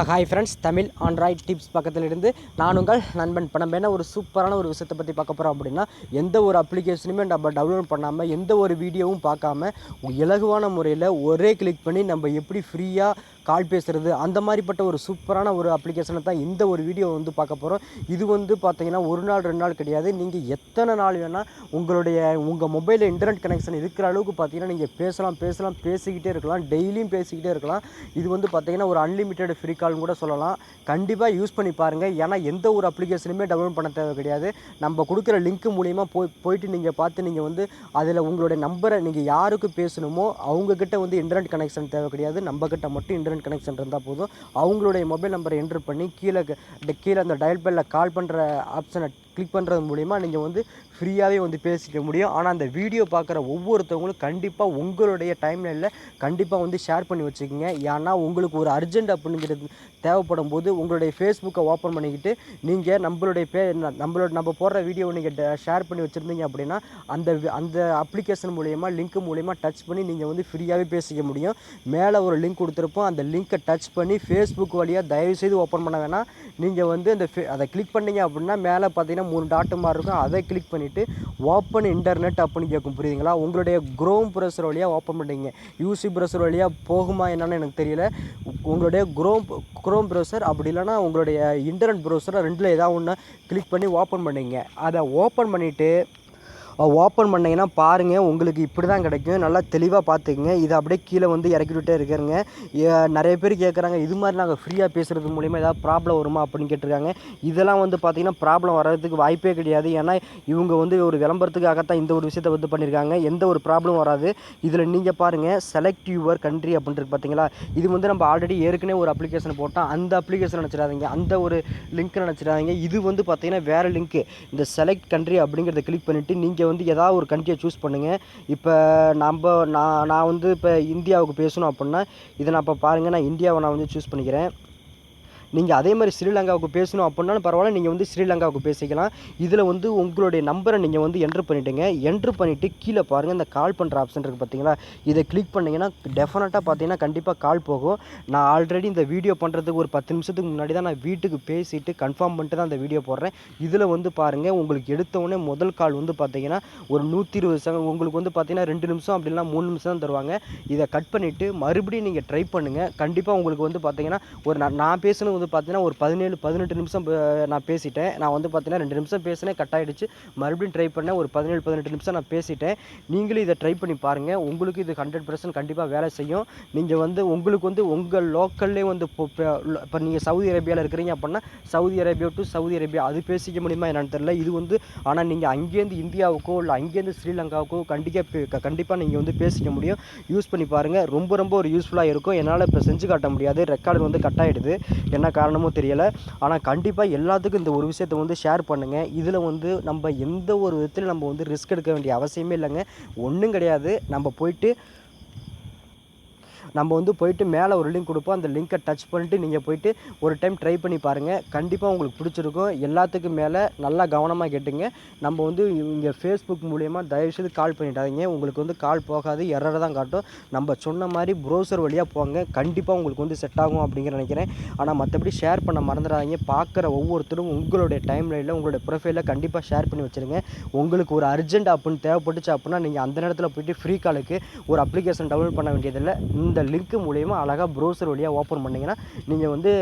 Hi friends Tamil android tips பக்கத்திலிருந்து நான் உங்கள் நண்பன் இப்போ நம்ம என்ன ஒரு சூப்பரான ஒரு விஷயத்தை பற்றி பார்க்க போகிறோம் அப்படின்னா எந்த ஒரு அப்ளிகேஷனுமே நம்ம டவுன்லோட் பண்ணாமல் எந்த ஒரு வீடியோவும் பார்க்காம இலகுவான முறையில் ஒரே கிளிக் பண்ணி நம்ம எப்படி ஃப்ரீயாக கால் பேசுகிறது அந்த மாதிரிப்பட்ட ஒரு சூப்பரான ஒரு அப்ளிகேஷனை தான் இந்த ஒரு வீடியோ வந்து பார்க்க போகிறோம் இது வந்து பார்த்தீங்கன்னா ஒரு நாள் ரெண்டு நாள் கிடையாது. நீங்கள் எத்தனை நாள் வேணால் உங்களுடைய உங்கள் மொபைலில் இன்டர்நெட் கனெக்ஷன் இருக்கிற அளவுக்கு பார்த்தீங்கன்னா நீங்கள் பேசலாம் பேசலாம் பேசிக்கிட்டே இருக்கலாம். டெய்லியும் பேசிக்கிட்டே இருக்கலாம். இது வந்து பார்த்தீங்கன்னா ஒரு அன்லிமிட்டெட் ஃப்ரீ கால்னு கூட சொல்லலாம். கண்டிப்பாக யூஸ் பண்ணி பாருங்கள் ஏன்னா எந்த ஒரு அப்ளிகேஷனுமே டவுன்லோட் பண்ண தேவை கிடையாது. நம்ம கொடுக்குற லிங்க் மூலிமா போய் போயிட்டு நீங்கள் பார்த்து நீங்கள் வந்து அதில் உங்களுடைய நம்பரை நீங்கள் யாருக்கு பேசணுமோ அவங்கக்கிட்ட வந்து இன்டர்நெட் கனெக்ஷன் தேவை கிடையாது. நம்மக்கிட்ட மட்டும் இன்டர்நெட் கனெக்ஷன் இருந்தால் போதும். அவங்களுடைய மொபைல் நம்பரை என்ட்ரு பண்ணி கீழே கீழே அந்த டயல் பெல்லில் கால் பண்ணுற ஆப்ஷனை கிளிக் பண்ணுறது மூலிமா நீங்கள் வந்து ஃப்ரீயாகவே வந்து பேசிக்க முடியும். ஆனால் அந்த வீடியோ பார்க்குற ஒவ்வொருத்தவங்களும் கண்டிப்பாக உங்களுடைய டைம்லைனில் கண்டிப்பாக வந்து ஷேர் பண்ணி வச்சுக்கோங்க. ஏன்னா உங்களுக்கு ஒரு அர்ஜென்ட் அப்படிங்கிறது தேவைப்படும் போது உங்களுடைய ஃபேஸ்புக்கை ஓப்பன் பண்ணிக்கிட்டு நீங்கள் நம்மளுடைய பே நம்மளோட நம்ம போடுற வீடியோவை நீங்கள் ஷேர் பண்ணி வச்சுருந்தீங்க அப்படின்னா அந்த அந்த அப்ளிகேஷன் மூலயமா லிங்க் மூலயமா டச் பண்ணி நீங்கள் வந்து ஃப்ரீயாகவே பேசிக்க முடியும். மேலே ஒரு லிங்க் கொடுத்துருப்போம். அந்த லிங்க்கை டச் பண்ணி ஃபேஸ்புக் வழியாக தயவுசெய்து ஓப்பன் பண்ண வேணாம். நீங்கள் வந்து அந்த ஃபே- அதை கிளிக் பண்ணீங்க அப்படின்னா மேலே பார்த்தீங்கன்னா மூணு டாட்டு மாதிரி இருக்கும் அதை கிளிக் பண்ணிவிட்டு ஓப்பன் இன்டர்நெட் அப்படின்னு கேட்கும். புரியுதுங்களா? உங்களுடைய குரோம் ப்ரௌசர் வழியாக ஓப்பன் பண்ணுறீங்க யூசி ப்ரௌசர் வழியாக போகுமா என்னன்னு எனக்கு தெரியல. உங்களுடைய குரோம் குரோம் ப்ரௌசர் அப்படி இல்லைன்னா உங்களுடைய இன்டர்நெட் ப்ரௌசரை ரெண்டில் ஏதாவது ஒன்று கிளிக் பண்ணி ஓப்பன் பண்ணிங்க அதை ஓப்பன் பண்ணிவிட்டு ஓப்பன் பண்ணிங்கன்னா பாருங்கள் உங்களுக்கு இப்படி தான் கிடைக்கும். நல்லா தெளிவாக பார்த்துக்குங்க. இதை அப்படியே கீழே வந்து இறக்கி விட்டே ஏ- நிறைய பேர் கேட்குறாங்க இது மாதிரி நாங்கள் ஃப்ரீயாக பேசுகிறது மூலிமா ஏதாவது ப்ராப்ளம் வருமா அப்படின்னு கேட்டிருக்காங்க. இதெல்லாம் வந்து பார்த்திங்கன்னா ப்ராப்ளம் வர்றதுக்கு வாய்ப்பே கிடையாது. ஏன்னா இவங்க வந்து ஒரு விளம்பரத்துக்காகத்தான் இந்த ஒரு விஷயத்தை வந்து பண்ணியிருக்காங்க எந்த ஒரு ப்ராப்ளம் வராது. இதில் நீங்கள் பாருங்கள் செலக்ட் யுவர் கண்ட்ரி அப்படின்ட்டு பார்த்தீங்களா? இது வந்து நம்ம ஆல்ரெடி ஏற்கனவே ஒரு அப்ளிகேஷன் போட்டோம். அந்த அப்ளிகேஷன் நினச்சிடாதீங்க. அந்த ஒரு லிங்க் நினச்சிடாதீங்க. இது வந்து பார்த்திங்கன்னா வேறு லிங்க்கு இந்த செலக்ட் கண்ட்ரி அப்படிங்கிறத கிளிக் பண்ணிவிட்டு நீங்கள் வந்து ஏதாவது ஒரு கண்ட்ரியை சூஸ் பண்ணுங்கள் இப்போ நம்ம நான் நான் வந்து இப்போ இந்தியாவுக்கு பேசணும் அப்படின்னா இதை நான் இப்போ பாருங்கள் நான் இந்தியாவை நான் வந்து சூஸ் பண்ணிக்கிறேன். நீங்கள் அதே மாதிரி ஸ்ரீலங்காவுக்கு பேசணும் அப்படின்னாலும் பரவாயில்ல நீங்கள் வந்து ஸ்ரீலங்காவுக்கு பேசிக்கலாம். இதில் வந்து உங்களுடைய நம்பரை நீங்கள் வந்து என்ட்ரு பண்ணிவிடுங்க என்ட்ரு பண்ணிவிட்டு கீழே பாருங்கள் இந்த கால் பண்ணுற ஆப்ஷன் இருக்குது பார்த்தீங்களா இதை கிளிக் பண்ணிங்கன்னா டெஃபினட்டாக பார்த்தீங்கன்னா கண்டிப்பாக கால் போகும். நான் ஆல்ரெடி இந்த வீடியோ பண்ணுறதுக்கு ஒரு பத்து நிமிஷத்துக்கு முன்னாடி தான் நான் வீட்டுக்கு பேசிட்டு கன்ஃபார்ம் பண்ணிட்டு தான் அந்த வீடியோ போடுறேன். இதில் வந்து பாருங்கள் உங்களுக்கு எடுத்தவுடனே முதல் கால் வந்து பார்த்தீங்கன்னா ஒரு நூற்றி இருபது செகண்ட் உங்களுக்கு வந்து பார்த்தீங்கன்னா ரெண்டு நிமிஷம் அப்படிலாம் மூணு நிமிஷம் தான் தருவாங்க. இதை கட் பண்ணிவிட்டு மறுபடியும் நீங்கள் ட்ரை பண்ணுங்கள் கண்டிப்பாக உங்களுக்கு வந்து பார்த்தீங்கன்னா ஒரு நான் நான் பேசுனது வந்து பார்த்தீங்கன்னா ஒரு பதினேழு பதினெட்டு நிமிஷம் நான் பேசிட்டேன். நான் வந்து பார்த்தீங்கன்னா ரெண்டு நிமிஷம் பேசினேன் கட் ஆகிடுச்சு மறுபடியும் ட்ரை பண்ணேன் ஒரு பதினேழு பதினெட்டு நிமிஷம் நான் பேசிட்டேன். நீங்களும் இதை ட்ரை பண்ணி பாருங்கள் உங்களுக்கு இது ஹண்ட்ரட் பர்சன்ட் கண்டிப்பாக வேலை செய்யும். நீங்கள் வந்து உங்களுக்கு வந்து உங்கள் லோக்கல்லே வந்து இப்போ நீங்கள் சவுதி அரேபியாவில் இருக்கிறீங்க அப்படின்னா Saudi Arabia to Saudi Arabia அது பேசிக்க முடியுமா என்னன்னு தெரியல. இது வந்து ஆனால் நீங்கள் அங்கேருந்து இந்தியாவுக்கோ இல்லை அங்கேருந்து ஸ்ரீலங்காவுக்கோ கண்டிப்பாக கண்டிப்பாக நீங்கள் வந்து பேசிக்க முடியும். யூஸ் பண்ணி பாருங்கள் ரொம்ப ரொம்ப ஒரு யூஸ்ஃபுல்லாக இருக்கும். என்னால் இப்போ செஞ்சு காட்ட முடியாது. ரெக்கார்டு வந்து கட் ஆகிடுது என்ன காரணமும் தெரியலை. ஆனால் கண்டிப்பாக எல்லாத்துக்கும் இந்த ஒரு விஷயத்தை வந்து ஷேர் பண்ணுங்கள் இதில் வந்து நம்ம எந்த ஒரு விதத்தில் நம்ம வந்து ரிஸ்க் எடுக்க வேண்டிய அவசியமே இல்லைங்க. ஒன்றும் கிடையாது. நம்ம போயிட்டு நம்ம வந்து போயிட்டு மேலே ஒரு லிங்க் கொடுப்போம். அந்த லிங்க்கை டச் பண்ணிட்டு நீங்கள் போயிட்டு ஒரு டைம் ட்ரை பண்ணி பாருங்கள் கண்டிப்பாக உங்களுக்கு பிடிச்சிருக்கும். எல்லாத்துக்கும் மேலே நல்லா கவனமாக கேட்டுங்க. நம்ம வந்து இங்கே ஃபேஸ்புக் மூலயமா தயவுசெய்து கால் பண்ணிட்டாதீங்க உங்களுக்கு வந்து கால் போகாது எரரை தான் காட்டும். நம்ம சொன்ன மாதிரி ப்ரௌசர் வழியாக போங்க. கண்டிப்பாக உங்களுக்கு வந்து செட் ஆகும் அப்படிங்கிற நினைக்கிறேன். ஆனால் மற்றபடி ஷேர் பண்ண மறந்துடாதீங்க. பார்க்குற ஒவ்வொருத்தரும் உங்களுடைய டைம் லைனில் உங்களுடைய ப்ரொஃபைலில் கண்டிப்பாக ஷேர் பண்ணி வச்சுருங்க. உங்களுக்கு ஒரு அர்ஜென்ட் அப்புன்னு தேவைப்பட்டுச்சு அப்படின்னா நீங்கள் அந்த நேரத்தில் போயிட்டு ஃப்ரீ காலுக்கு ஒரு அப்ளிகேஷன் டவுன்லோட் பண்ண வேண்டியதில்லை. இந்த லிங்க் மூலயமா அழகாக ப்ரௌசர் வழியாக ஓப்பன் பண்ணிங்கன்னா நீங்கள் வந்து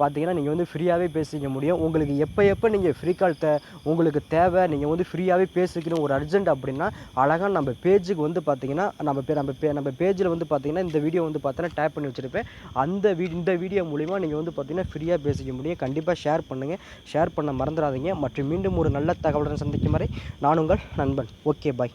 பார்த்தீங்கன்னா நீங்கள் வந்து ஃப்ரீயாகவே பேசிக்க முடியும். உங்களுக்கு எப்போ எப்போ நீங்கள் ஃப்ரீ கால் தே உங்களுக்கு தேவை நீங்கள் வந்து ஃப்ரீயாகவே பேசிக்கணும் ஒரு அர்ஜென்ட் அப்படின்னா அழகாக நம்ம பேஜுக்கு வந்து பார்த்தீங்கன்னா நம்ம பே நம்ம பே நம்ம பேஜில் வந்து பார்த்தீங்கன்னா இந்த வீடியோ வந்து பார்த்தீங்கன்னா டேப் பண்ணி வச்சுருப்பேன். அந்த வீ இந்த வீடியோ மூலிமா நீங்கள் வந்து பார்த்தீங்கன்னா ஃப்ரீயாக பேசிக்க முடியும். கண்டிப்பாக ஷேர் பண்ணுங்கள் ஷேர் பண்ண மறந்துடாதீங்க. மற்றும் மீண்டும் ஒரு நல்ல தகவலுடன் சந்திக்கும் வரை நான் உங்கள் நண்பன். Okay bye